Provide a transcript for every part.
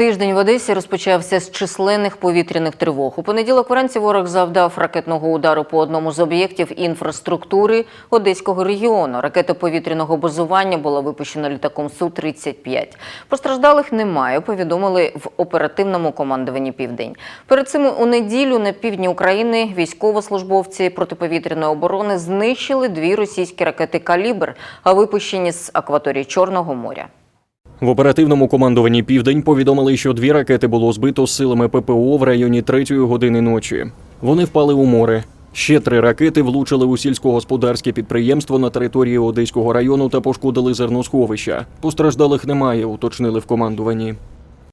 Тиждень в Одесі розпочався з численних повітряних тривог. У понеділок вранці ворог завдав ракетного удару по одному з об'єктів інфраструктури Одеського регіону. Ракета повітряного базування була випущена літаком Су-35. Постраждалих немає, повідомили в оперативному командуванні Південь. Перед цим у неділю на півдні України військовослужбовці протиповітряної оборони знищили дві російські ракети «Калібр», а випущені з акваторії Чорного моря. В оперативному командуванні Південь повідомили, що дві ракети було збито з силами ППО в районі третьої години ночі. Вони впали у море. Ще три ракети влучили у сільськогосподарське підприємство на території Одеського району та пошкодили зерносховища. Постраждалих немає, уточнили в командуванні.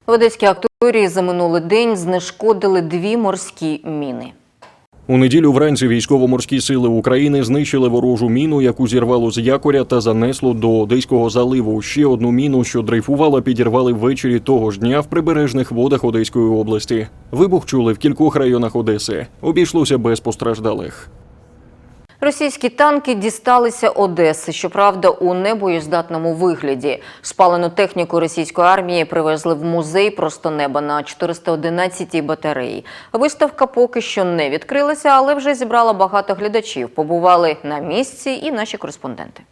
В Одеській акторії за минулий день знешкодили дві морські міни. У неділю вранці військово-морські сили України знищили ворожу міну, яку зірвало з якоря та занесло до Одеського заливу. Ще одну міну, що дрейфувала, підірвали ввечері того ж дня в прибережних водах Одеської області. Вибух чули в кількох районах Одеси. Обійшлося без постраждалих. Російські танки дісталися Одеси, щоправда, у небоєздатному вигляді. Спалену техніку російської армії привезли в музей просто неба на 411-й батареї. Виставка поки що не відкрилася, але вже зібрала багато глядачів. Побували на місці і наші кореспонденти.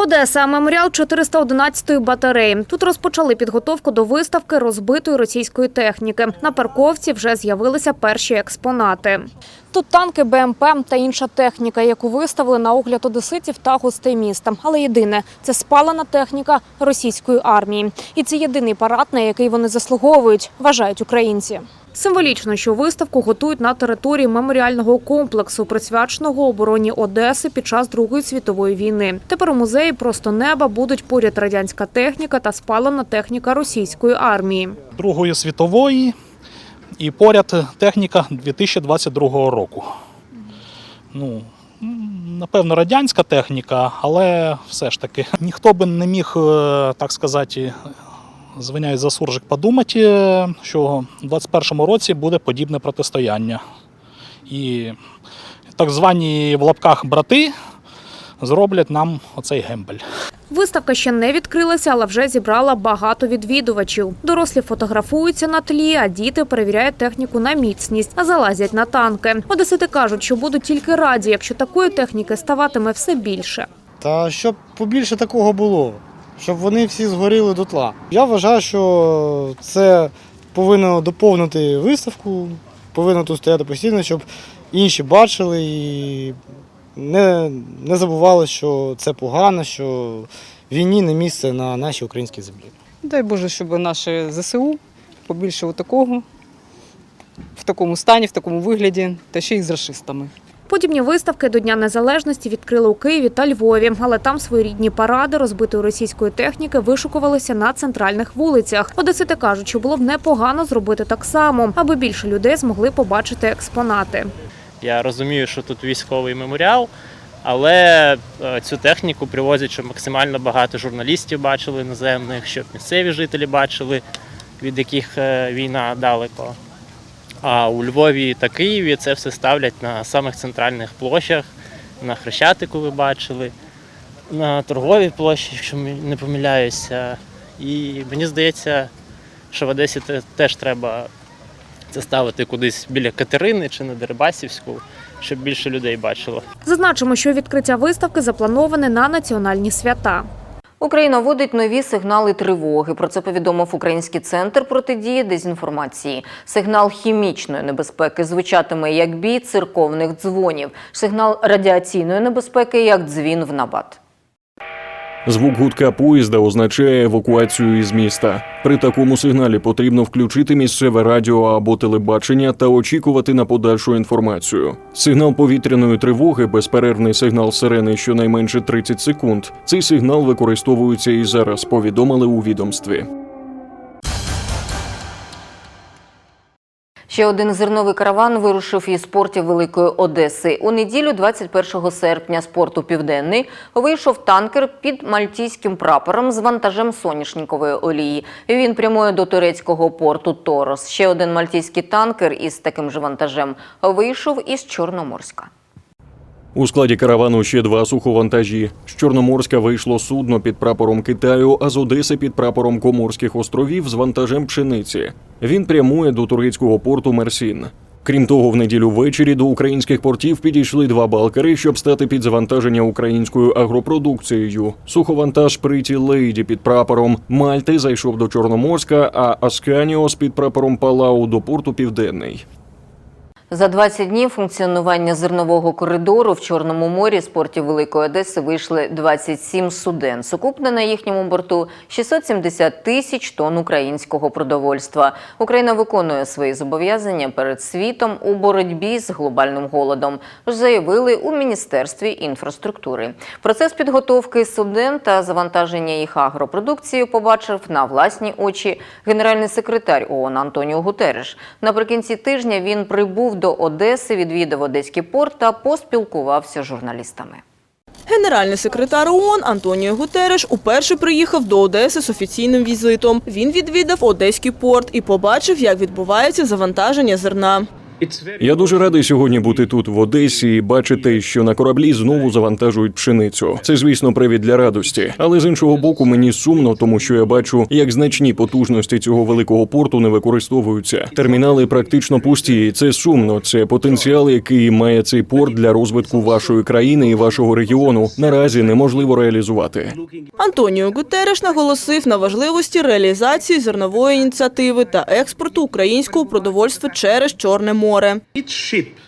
Одеса, меморіал 411-ї батареї. Тут розпочали підготовку до виставки розбитої російської техніки. На парковці вже з'явилися перші експонати. Тут танки, БМП та інша техніка, яку виставили на огляд одеситів та гостей міста. Але єдине це спалена техніка російської армії. І це єдиний парад, на який вони заслуговують, вважають українці. Символічно, що виставку готують на території меморіального комплексу, присвяченого обороні Одеси під час Другої світової війни. Тепер у музеї просто неба будуть поряд радянська техніка та спалена техніка російської армії. Другої світової і поряд техніка 2022 року. Ну, напевно, радянська техніка, але все ж таки ніхто би не міг, е, так сказати, звиняюсь за суржик, подумати, що в 2021 році буде подібне протистояння. І так звані в лапках брати зроблять нам оцей гембель. Виставка ще не відкрилася, але вже зібрала багато відвідувачів. Дорослі фотографуються на тлі, а діти перевіряють техніку на міцність, а залазять на танки. Одесити кажуть, що будуть тільки раді, якщо такої техніки ставатиме все більше. Та щоб побільше такого було, щоб вони всі згоріли дотла. Я вважаю, що це повинно доповнити виставку, повинно тут стояти постійно, щоб інші бачили і не, не забували, що це погано, що війні не місце на нашій українській землі. Дай Боже, щоб наше ЗСУ побільше такого, в такому стані, в такому вигляді, та ще й з расистами. Подібні виставки до Дня Незалежності відкрили у Києві та Львові, але там своєрідні паради розбитої російської техніки вишукувалися на центральних вулицях. Одесити кажуть, що було б непогано зробити так само, аби більше людей змогли побачити експонати. Я розумію, що тут військовий меморіал, але е, цю техніку привозять, щоб максимально багато журналістів бачили іноземних, щоб місцеві жителі бачили, від яких е, війна далеко. А у Львові та Києві це все ставлять на самих центральних площах, на Хрещатику ви бачили, на торговій площі, якщо не помиляюся. І мені здається, що в Одесі те- теж треба це ставити кудись біля Катерини чи на Дерибасівську, щоб більше людей бачило. Зазначимо, що відкриття виставки заплановане на національні свята. Україна вводить нові сигнали тривоги. Про це повідомив Український центр протидії дезінформації. Сигнал хімічної небезпеки звучатиме як бій церковних дзвонів. Сигнал радіаційної небезпеки як дзвін в набат. Звук гудка поїзда означає евакуацію із міста. При такому сигналі потрібно включити місцеве радіо або телебачення та очікувати на подальшу інформацію. Сигнал повітряної тривоги, безперервний сигнал сирени щонайменше 30 секунд. Цей сигнал використовується і зараз. Повідомили у відомстві. Ще один зерновий караван вирушив із портів Великої Одеси. У неділю, 21 серпня, з порту Південний вийшов танкер під мальтійським прапором з вантажем соняшникової олії. Він прямує до турецького порту Торос. Ще один мальтійський танкер із таким же вантажем вийшов із Чорноморська. У складі каравану ще два суховантажі. З Чорноморська вийшло судно під прапором Китаю, а з Одеси під прапором Коморських островів з вантажем пшениці. Він прямує до турецького порту Мерсін. Крім того, в неділю ввечері до українських портів підійшли два балкери, щоб стати під завантаження українською агропродукцією. Суховантаж Приті Лейді під прапором Мальти зайшов до Чорноморська, а Асканіос під прапором Палау до порту Південний. За 20 днів функціонування зернового коридору в Чорному морі з портів Великої Одеси вийшли 27 суден. Сукупно на їхньому борту 670 тисяч тонн українського продовольства. Україна виконує свої зобов'язання перед світом у боротьбі з глобальним голодом, заявили у Міністерстві інфраструктури. Процес підготовки суден та завантаження їх агропродукцією побачив на власні очі генеральний секретар ООН Антоніо Гутереш. Наприкінці тижня він прибув до Одеси, відвідав Одеський порт та поспілкувався з журналістами. Генеральний секретар ООН Антоніо Гутереш уперше приїхав до Одеси з офіційним візитом. Він відвідав Одеський порт і побачив, як відбувається завантаження зерна. Я дуже радий сьогодні бути тут в Одесі і бачити, що на кораблі знову завантажують пшеницю. Це, звісно, привід для радості. Але з іншого боку, мені сумно, тому що я бачу, як значні потужності цього великого порту не використовуються. Термінали практично пусті. і Це сумно. Це потенціал, який має цей порт для розвитку вашої країни і вашого регіону. Наразі неможливо реалізувати. Антоніо Гутереш наголосив на важливості реалізації зернової ініціативи та експорту українського продовольства через Чорне море.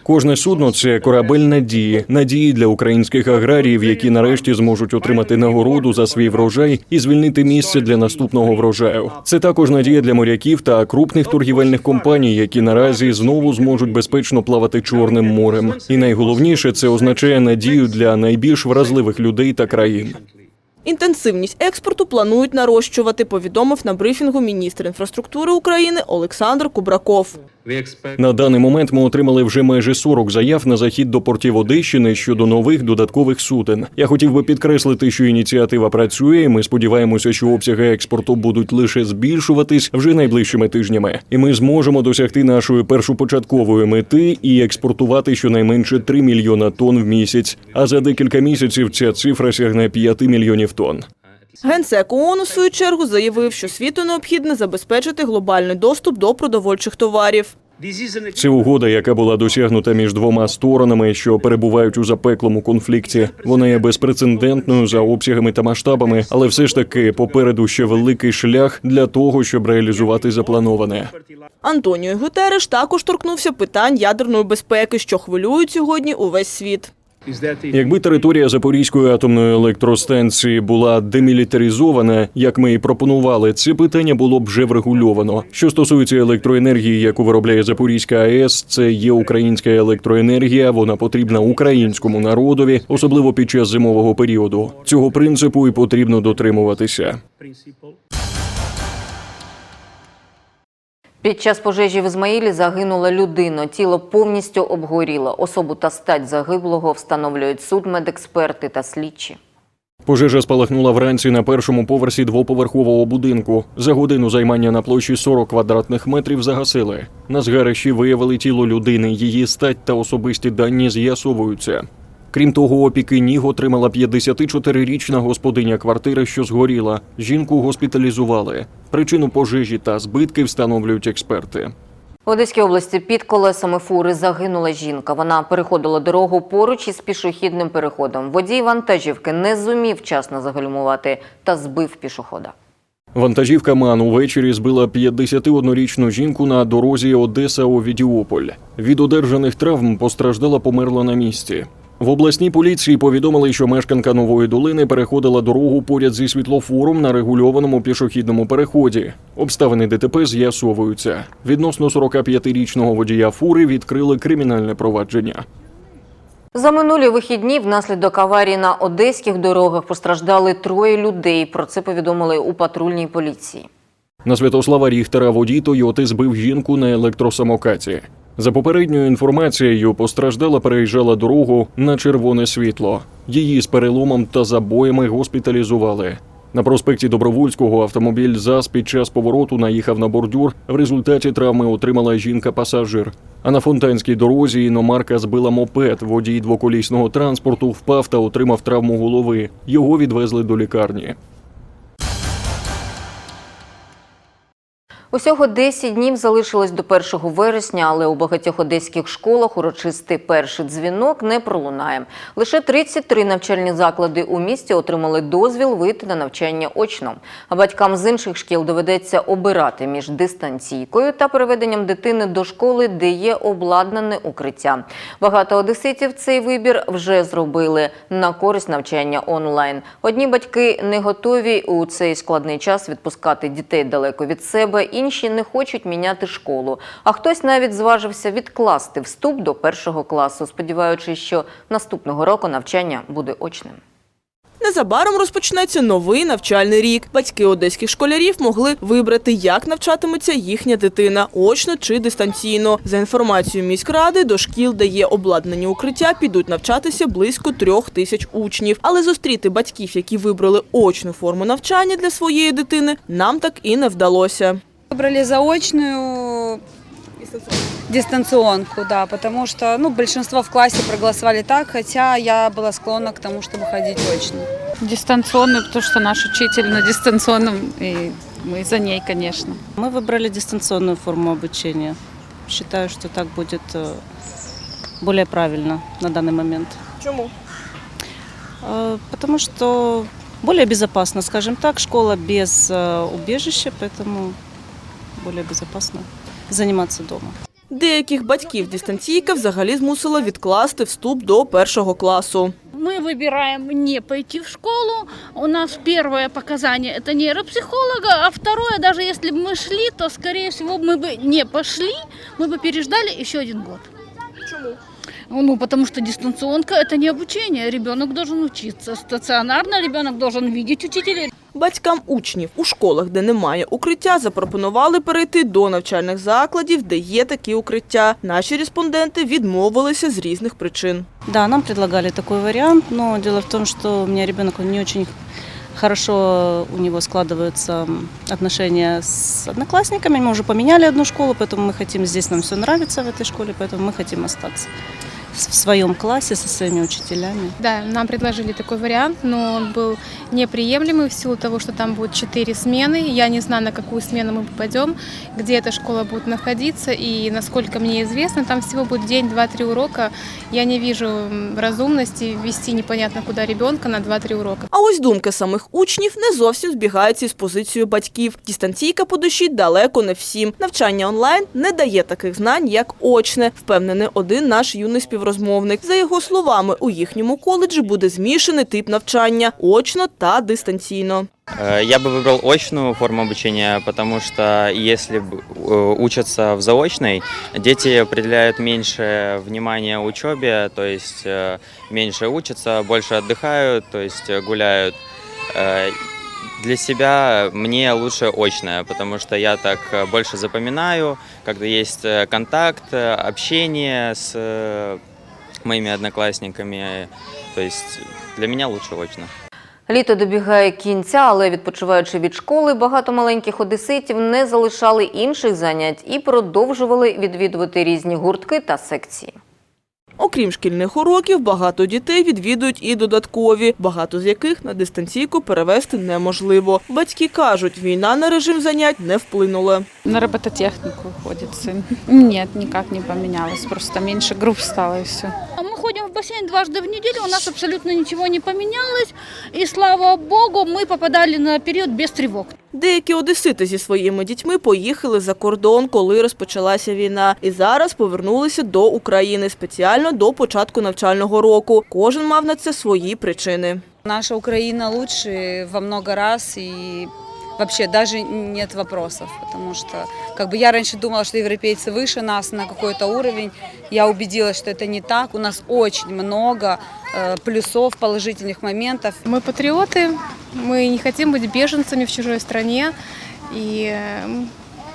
Кожне судно це корабель надії, надії для українських аграріїв, які нарешті зможуть отримати нагороду за свій врожай і звільнити місце для наступного врожаю. Це також надія для моряків та крупних торгівельних компаній, які наразі знову зможуть безпечно плавати чорним морем. І найголовніше це означає надію для найбільш вразливих людей та країн. Інтенсивність експорту планують нарощувати, повідомив на брифінгу міністр інфраструктури України Олександр Кубраков. На даний момент ми отримали вже майже 40 заяв на захід до портів Одещини щодо нових додаткових суден. Я хотів би підкреслити, що ініціатива працює. Ми сподіваємося, що обсяги експорту будуть лише збільшуватись вже найближчими тижнями, і ми зможемо досягти нашої першопочаткової мети і експортувати щонайменше 3 мільйона тонн в місяць. А за декілька місяців ця цифра сягне 5 мільйонів тонн. Генсек ООН у свою чергу заявив, що світу необхідно забезпечити глобальний доступ до продовольчих товарів. Це угода, яка була досягнута між двома сторонами, що перебувають у запеклому конфлікті. Вона є безпрецедентною за обсягами та масштабами, але все ж таки попереду ще великий шлях для того, щоб реалізувати заплановане. Антоніо Гутереш також торкнувся питань ядерної безпеки, що хвилюють сьогодні увесь світ. Якби територія Запорізької атомної електростанції була демілітаризована, як ми і пропонували, це питання було б вже врегульовано. Що стосується електроенергії, яку виробляє Запорізька АЕС, це є українська електроенергія. Вона потрібна українському народові, особливо під час зимового періоду. Цього принципу і потрібно дотримуватися. Під час пожежі в Ізмаїлі загинула людина. Тіло повністю обгоріло. Особу та стать загиблого встановлюють судмедексперти та слідчі. Пожежа спалахнула вранці на першому поверсі двоповерхового будинку. За годину займання на площі 40 квадратних метрів загасили. На згарищі виявили тіло людини. Її стать та особисті дані з'ясовуються. Крім того, опіки ніг отримала 54-річна господиня квартири, що згоріла. Жінку госпіталізували. Причину пожежі та збитки встановлюють експерти. В Одеській області під колесами фури загинула жінка. Вона переходила дорогу поруч із пішохідним переходом. Водій вантажівки не зумів вчасно загальмувати та збив пішохода. Вантажівка МАН увечері збила 51-річну жінку на дорозі Одеса Овідіополь. Від одержаних травм постраждала померла на місці. В обласній поліції повідомили, що мешканка нової долини переходила дорогу поряд зі світлофором на регульованому пішохідному переході. Обставини ДТП з'ясовуються. Відносно 45-річного водія фури відкрили кримінальне провадження. За минулі вихідні внаслідок аварії на одеських дорогах постраждали троє людей. Про це повідомили у патрульній поліції. На Святослава Ріхтера водій Тойоти збив жінку на електросамокаті. За попередньою інформацією, постраждала переїжджала дорогу на червоне світло. Її з переломом та забоями госпіталізували. На проспекті Добровольського автомобіль ЗАЗ під час повороту наїхав на бордюр. В результаті травми отримала жінка-пасажир. А на фонтанській дорозі іномарка збила мопед. Водій двоколісного транспорту впав та отримав травму голови. Його відвезли до лікарні. Усього 10 днів залишилось до 1 вересня, але у багатьох одеських школах урочистий перший дзвінок не пролунає. Лише 33 навчальні заклади у місті отримали дозвіл вийти на навчання очно. А батькам з інших шкіл доведеться обирати між дистанційкою та переведенням дитини до школи, де є обладнане укриття. Багато одеситів цей вибір вже зробили на користь навчання онлайн. Одні батьки не готові у цей складний час відпускати дітей далеко від себе, інші не хочуть міняти школу. А хтось навіть зважився відкласти вступ до першого класу, сподіваючись, що наступного року навчання буде очним. Незабаром розпочнеться новий навчальний рік. Батьки одеських школярів могли вибрати, як навчатиметься їхня дитина очно чи дистанційно. За інформацією міськради, до шкіл, де є обладнані укриття, підуть навчатися близько трьох тисяч учнів. Але зустріти батьків, які вибрали очну форму навчання для своєї дитини, нам так і не вдалося. Выбрали заочную дистанционку, да, потому что ну, большинство в классе проголосовали так, хотя я была склонна к тому, чтобы ходить очно. Дистанционный, потому что наш учитель на дистанционном, и мы за ней, конечно. Мы выбрали дистанционную форму обучения. Считаю, что так будет э, более правильно на данный момент. Чому? Э, Потому что более безопасно, скажем так, школа без э, убежища, поэтому более безопасно заниматься дома. Деяких батьків дистанційка взагалі змусила відкласти вступ до першого класу. Мы выбираем не пойти в школу. У нас первое показание – это нейропсихолога, а второе, даже если бы мы шли, то, скорее всего, мы бы не пошли, мы бы переждали еще один год. Чому? Ну, потому что дистанционка – это не обучение. Ребенок должен учиться. Стационарно ребенок должен видеть учителей. Батькам учнів у школах, де немає укриття, запропонували перейти до навчальних закладів, де є такі укриття. Наші респонденти відмовилися з різних причин. Да, нам предлагали такой вариант, но дело в том, что у меня ребенок он не очень хорошо у него складываются м, отношения с одноклассниками. Мы уже поменяли одну школу, поэтому мы хотим, здесь нам все нравится в этой школе, поэтому мы хотим остаться с- в своем классе со своими учителями. Да, нам предложили такой вариант, но он был неприемлемый в силу того, что там будет четыре смены. Я не знаю, на какую смену мы попадем, где эта школа будет находиться. И насколько мне известно, там всего будет день, два, три урока. Я не вижу м, разумности ввести непонятно куда ребенка на 2-3 урока. А ось думки самих учнів не зовсім збігаються із позицією батьків. Дистанційка по душі далеко не всім. Навчання онлайн не дає таких знань, як очне, впевнений один наш юний співрозмовник. За його словами, у їхньому коледжі буде змішаний тип навчання очно та дистанційно. Э, Я бы выбрал очную форму обучения, потому что если б- э, учатся в заочной, дети определяют меньше внимания учебе, то есть э, меньше учатся, больше отдыхают, то есть э, гуляют. Э, Для себя мне лучше очная, потому что я так э, больше запоминаю, когда есть э, контакт, э, общение с э, моими одноклассниками. То для меня лучше очно. Літо добігає кінця, але відпочиваючи від школи, багато маленьких одеситів не залишали інших занять і продовжували відвідувати різні гуртки та секції. Окрім шкільних уроків, багато дітей відвідують і додаткові, багато з яких на дистанційку перевести неможливо. Батьки кажуть, війна на режим занять не вплинула. На робототехнику ходит сын. Нет, никак не поменялось. Просто меньше групп стало и все. А мы ходим в бассейн дважды в неделю, у нас абсолютно ничего не поменялось. И слава богу, мы попадали на период без тревог. Деякі одесити зі своїми дітьми поїхали за кордон, коли розпочалася війна, і зараз повернулися до України спеціально до початку навчального року. Кожен мав на це свої причини. Наша Украина лучше во много раз и вообще даже нет вопросов, потому что как бы я раньше думала, что европейцы выше нас на какой-то уровень. Я убедилась, что это не так. У нас очень много э, плюсов, положительных моментов. Мы патриоты, мы не хотим быть беженцами в чужой стране. И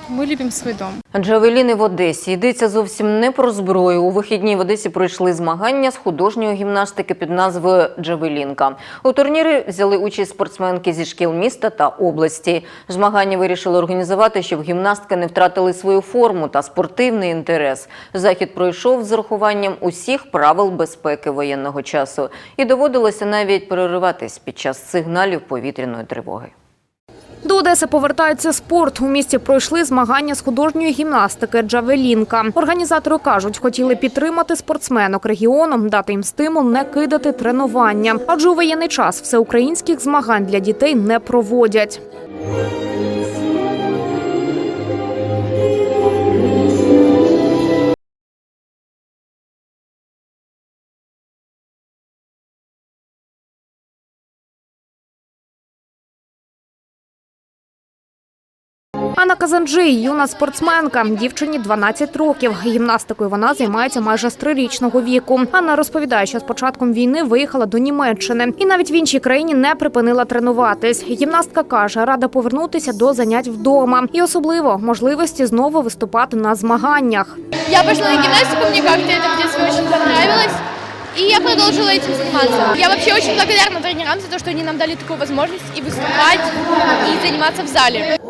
э, Мы любим свой дом. Джавеліни в Одесі йдеться зовсім не про зброю. У вихідні в Одесі пройшли змагання з художньої гімнастики під назвою Джавелінка. У турнірі взяли участь спортсменки зі шкіл міста та області. Змагання вирішили організувати, щоб гімнастки не втратили свою форму та спортивний інтерес. Захід пройшов з урахуванням усіх правил безпеки воєнного часу і доводилося навіть перериватись під час сигналів повітряної тривоги. До Одеси повертається спорт. У місті пройшли змагання з художньої гімнастики Джавелінка. Організатори кажуть, хотіли підтримати спортсменок регіоном, дати їм стимул не кидати тренування. Адже у воєнний час всеукраїнських змагань для дітей не проводять. Анна Казанджий – юна спортсменка. Дівчині 12 років. Гімнастикою вона займається майже з трирічного віку. Анна розповідає, що з початком війни виїхала до Німеччини і навіть в іншій країні не припинила тренуватись. Гімнастка каже, рада повернутися до занять вдома і особливо можливості знову виступати на змаганнях. Я пошла на гимнастику, мне как-то это в детстве очень понравилось. И я продолжила этим заниматься. Я вообще очень благодарна тренерам за то, что они нам дали такую возможность и выступать, и заниматься в зале.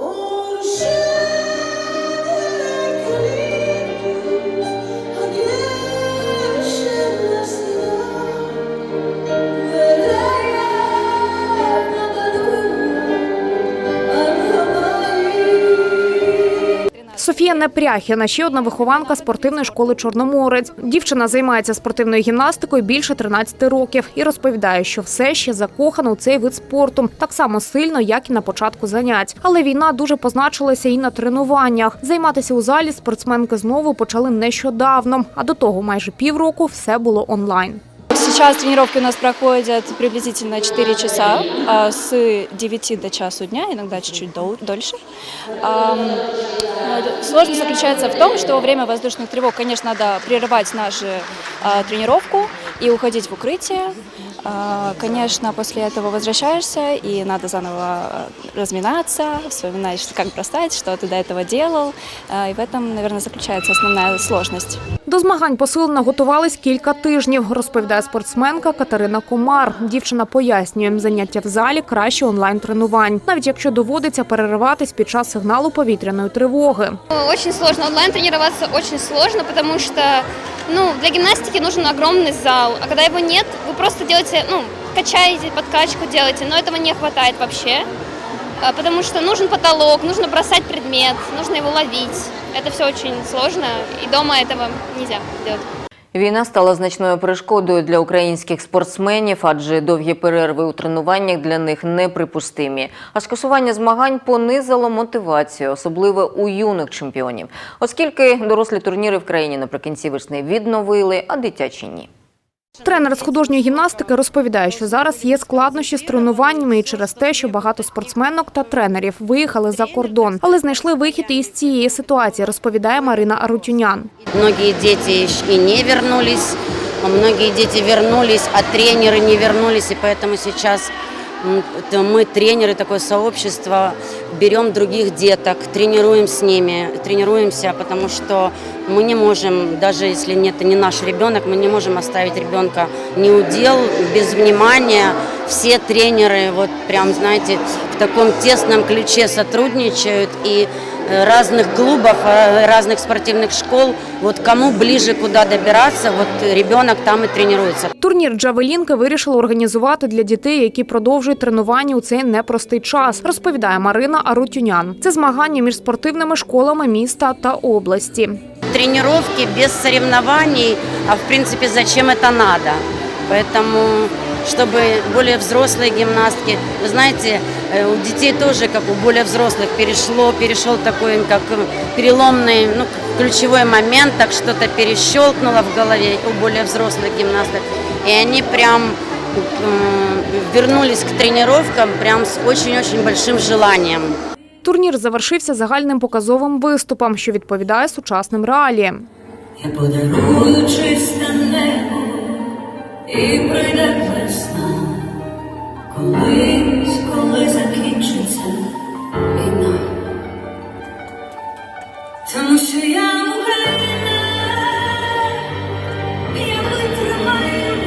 Софія Непряхіна – ще одна вихованка спортивної школи Чорноморець. Дівчина займається спортивною гімнастикою більше 13 років і розповідає, що все ще закохана у цей вид спорту так само сильно, як і на початку занять. Але війна дуже позначилася і на тренуваннях. Займатися у залі спортсменки знову почали нещодавно, а до того майже півроку все було онлайн. Сейчас тренировки у нас проходят приблизительно 4 часа с 9 до часу дня, иногда чуть-чуть дольше. Ам, э, Сложность заключается в том, что во время воздушных тревог, конечно, надо прерывать нашу а, тренировку и уходить в укрытие. А, Конечно, после этого возвращаешься и надо заново а, разминаться, вспоминать, что- как бросать, что ты до этого делал. А, И в этом, наверное, заключается основная сложность. До змагань посилено готувались кілька тижнів, розповідає спортсменка Катерина Комар. Дівчина пояснює, заняття в залі краще онлайн-тренувань, навіть якщо доводиться перериватись під час сигналу повітряної тривоги. Очень сложно. Онлайн тренироваться очень сложно, потому что ну, для гимнастики нужен огромный зал. А когда его нет, вы просто делаете, ну, качаете, подкачку делаете, но этого не хватает вообще. Потому что нужен потолок, нужно бросать предмет, нужно его ловить. Это все очень сложно, и дома этого нельзя делать. Війна стала значною перешкодою для українських спортсменів, адже довгі перерви у тренуваннях для них неприпустимі. А скасування змагань понизило мотивацію, особливо у юних чемпіонів, оскільки дорослі турніри в країні наприкінці весни відновили, а дитячі ні. Тренер з художньої гімнастики розповідає, що зараз є складнощі з тренуваннями і через те, що багато спортсменок та тренерів виїхали за кордон, але знайшли вихід із цієї ситуації, розповідає Марина Арутюнян. Многие дети ещё и не вернулись, а многие дети вернулись, а тренеры не вернулись, и поэтому сейчас м, это мы, тренеры, такое сообщество, берем других деток, тренируем с ними, тренируемся, потому что мы не можем, даже если нет, это не наш ребенок, мы не можем оставить ребенка не удел, без внимания. Все тренеры, вот прям, знаете, в таком тесном ключе сотрудничают, и э, разных клубов, э, разных спортивных школ, вот кому ближе куда добираться, вот ребенок там и тренируется. Турнір Джавелінки вирішили організувати для дітей, які продовжують тренування у цей непростий час, розповідає Марина Арутюнян. Це змагання між спортивними школами міста та області. Тренировки без соревнований, а в принципе зачем это надо? Поэтому, чтобы более взрослые гимнастки, вы знаете, э, у детей тоже, как у более взрослых, перешло, перешел такой, как э, переломный, ну, ключевой момент, так что-то перещелкнуло в голове у более взрослых гимнасток. И они прям м, вернулись к тренировкам прям с очень-очень большим желанием. Турнір завершився загальним показовим виступом, що відповідає сучасним реаліям. Я подарую чисте небо і прийде весна, колись, коли закінчиться тому що я Україна, я витримаю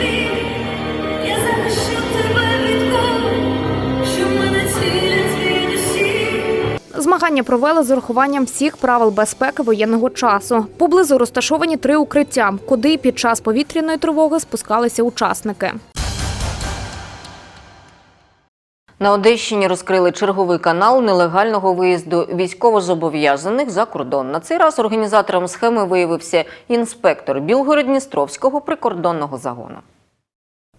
я захищу що мене. Змагання провели з урахуванням всіх правил безпеки воєнного часу. Поблизу розташовані три укриття, куди під час повітряної тривоги спускалися учасники. На Одещині розкрили черговий канал нелегального виїзду військовозобов'язаних за кордон. На цей раз організатором схеми виявився інспектор Білгород-Дністровського прикордонного загону.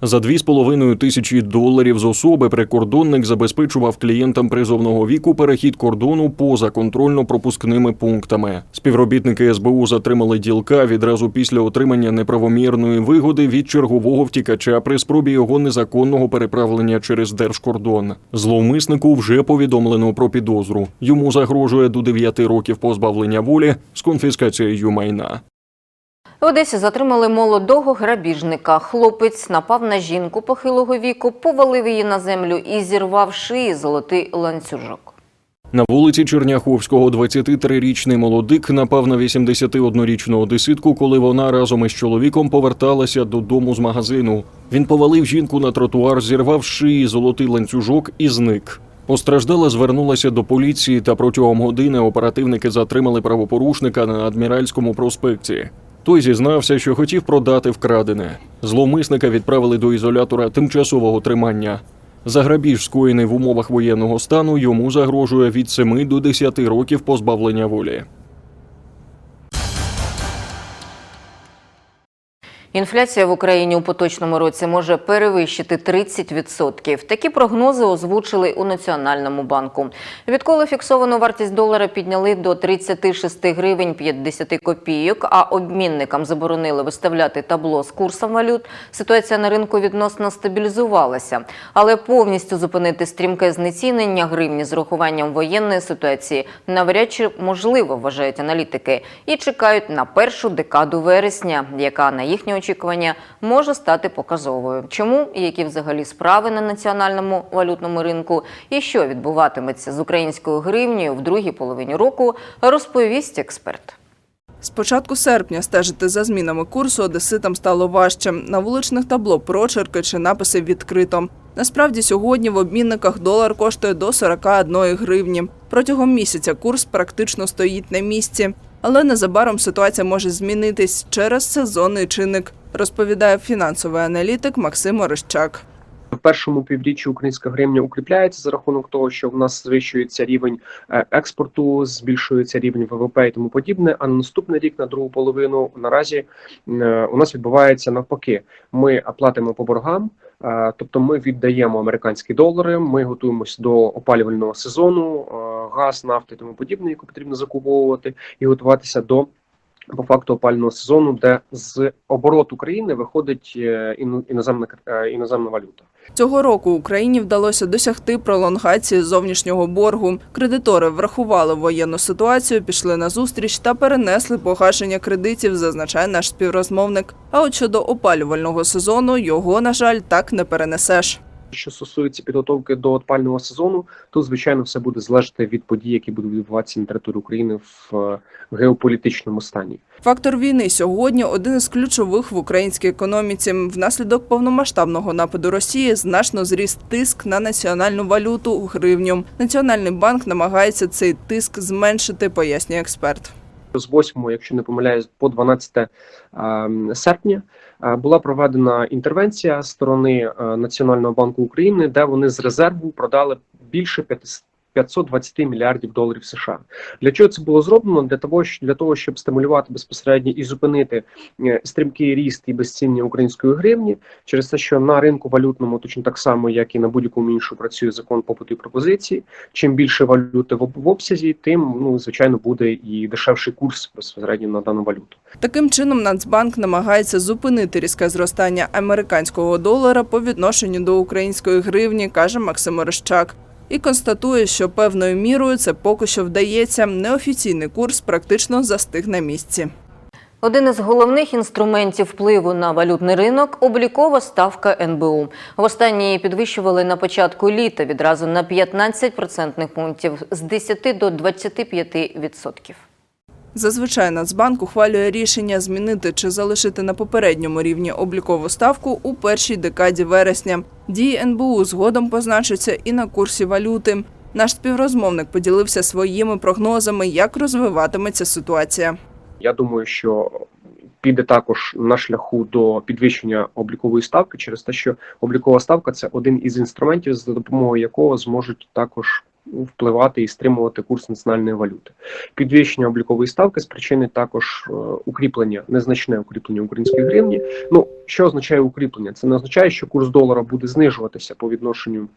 За 2,5 тисячі доларів з особи прикордонник забезпечував клієнтам призовного віку перехід кордону поза контрольно-пропускними пунктами. Співробітники СБУ затримали ділка відразу після отримання неправомірної вигоди від чергового втікача при спробі його незаконного переправлення через держкордон. Зловмиснику вже повідомлено про підозру. Йому загрожує до 9 років позбавлення волі з конфіскацією майна. В Одесі затримали молодого грабіжника. Хлопець напав на жінку похилого віку, повалив її на землю і зірвав шиї золотий ланцюжок. На вулиці Черняховського 23-річний молодик напав на 81-річну одеситку, коли вона разом із чоловіком поверталася додому з магазину. Він повалив жінку на тротуар, зірвав шиї золотий ланцюжок і зник. Постраждала звернулася до поліції, та протягом години оперативники затримали правопорушника на адміральському проспекті. Той зізнався, що хотів продати вкрадене. Зловмисника відправили до ізолятора тимчасового тримання. За грабіж, скоєний в умовах воєнного стану, йому загрожує від 7 до 10 років позбавлення волі. Інфляція в Україні у поточному році може перевищити 30%. Такі прогнози озвучили у Національному банку. Відколи фіксовану вартість долара підняли до 36 гривень 50 копійок, а обмінникам заборонили виставляти табло з курсом валют, ситуація на ринку відносно стабілізувалася. Але повністю зупинити стрімке знецінення гривні з урахуванням воєнної ситуації навряд чи можливо, вважають аналітики, і чекають на першу декаду вересня, яка на їхнє очікування може стати показовою. Чому і які взагалі справи на національному валютному ринку, і що відбуватиметься з українською гривнею в другій половині року, розповість експерт. З початку серпня стежити за змінами курсу одеситам стало важче. На вуличних табло прочерки чи написи відкрито. Насправді сьогодні в обмінниках долар коштує до 41 гривні. Протягом місяця курс практично стоїть на місці. Але незабаром ситуація може змінитись через сезонний чинник, розповідає фінансовий аналітик Максим Орищак. В першому півріччі українська гривня укріпляється за рахунок того, що в нас звищується рівень е, експорту, збільшується рівень ВВП і тому подібне. А на наступний рік, на другу половину, наразі е, у нас відбувається навпаки. Ми платимо по боргам, е, тобто ми віддаємо американські долари. Ми готуємося до опалювального сезону, газ, нафти і тому подібне, яку потрібно закуповувати, і готуватися до. По факту опального сезону, де з обороту країни виходить е, іноземна е, іноземна валюта. Цього року Україні вдалося досягти пролонгації зовнішнього боргу. Кредитори врахували воєнну ситуацію, пішли на зустріч та перенесли погашення кредитів, зазначає наш співрозмовник. А от щодо опалювального сезону, його, на жаль, так не перенесеш. Що стосується підготовки до опального сезону, то звичайно все буде залежати від подій, які будуть відбуватися на території України в е, геополітичному стані. Фактор війни сьогодні один із ключових в українській економіці. Внаслідок повномасштабного нападу Росії значно зріс тиск на національну валюту гривню. Національний банк намагається цей тиск зменшити, пояснює експерт. З 8, якщо не помиляюсь, по 12 е, серпня була проведена інтервенція сторони е, Національного банку України, де вони з резерву продали більше 500 520 мільярдів доларів США. Для чого це було зроблено? Для того, для того, щоб стимулювати безпосередньо і зупинити е, стрімкий ріст і безціння української гривні, через те, що на ринку валютному точно так само, як і на будь-якому іншому, працює закон попиту і пропозиції. Чим більше валюти в, в обсязі, тим ну звичайно буде і дешевший курс безпосередньо на дану валюту. Таким чином, Нацбанк намагається зупинити різке зростання американського долара по відношенню до української гривні, каже Максим Орищак. І констатує, що певною мірою це поки що вдається. Неофіційний курс практично застиг на місці. Один із головних інструментів впливу на валютний ринок – облікова ставка НБУ. Востаннє її підвищували на початку літа відразу на 15 процентних пунктів з 10 до 25 відсотків. Зазвичай Нацбанк ухвалює рішення змінити чи залишити на попередньому рівні облікову ставку у першій декаді вересня. Дії НБУ згодом позначаться і на курсі валюти. Наш співрозмовник поділився своїми прогнозами, як розвиватиметься ситуація. Я думаю, що піде також на шляху до підвищення облікової ставки через те, що облікова ставка це один із інструментів, за допомогою якого зможуть також впливати і стримувати курс національної валюти. Підвищення облікової ставки спричинить також е, укріплення, незначне укріплення української гривні. Ну що означає укріплення? Це не означає, що курс долара буде знижуватися по відношенню.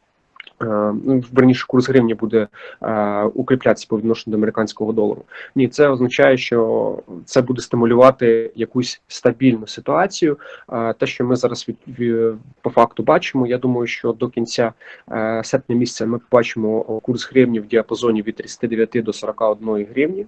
Е, Ну, верніше, курс гривні буде е, укріплятися по відношенню до американського долару. Ні, це означає, що це буде стимулювати якусь стабільну ситуацію. Е, Те, що ми зараз від, ві- по факту бачимо, я думаю, що до кінця серпня місяця ми побачимо курс гривні в діапазоні від 39 до 41 гривні.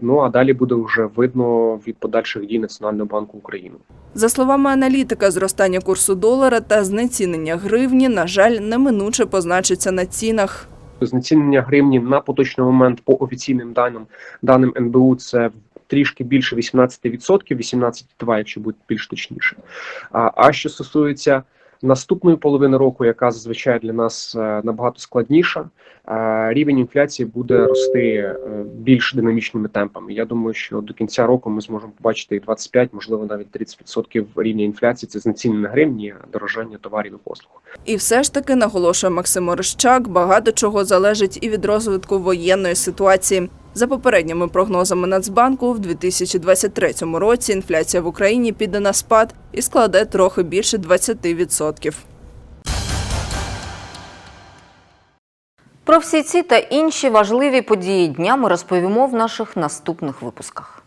Ну а далі буде вже видно від подальших дій Національного банку України. За словами аналітика, зростання курсу долара та знецінення гривні, на жаль, неминуче позначиться на цінах. Знецінення гривні на поточний момент по офіційним даним даним НБУ це трішки більше 18%, 18,2, якщо бути більш точніше. А, а що стосується наступної половини року, яка зазвичай для нас е, набагато складніша, е, рівень інфляції буде рости е, більш динамічними темпами. Я думаю, що до кінця року ми зможемо побачити і 25, можливо, навіть 30% рівня інфляції. Це знецінення гривні, дорожання товарів і послуг. І все ж таки, наголошує Максим Орищак, багато чого залежить і від розвитку воєнної ситуації. За попередніми прогнозами Нацбанку, в 2023 році інфляція в Україні піде на спад і складе трохи більше 20%. Про всі ці та інші важливі події дня ми розповімо в наших наступних випусках.